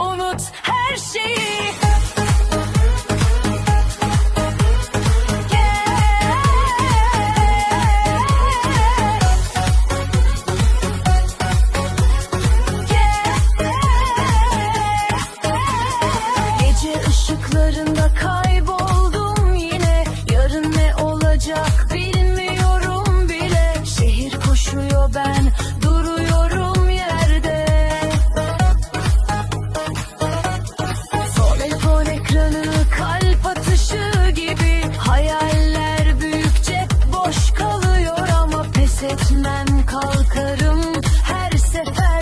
unut her şeyi. kalkarım. Her sefer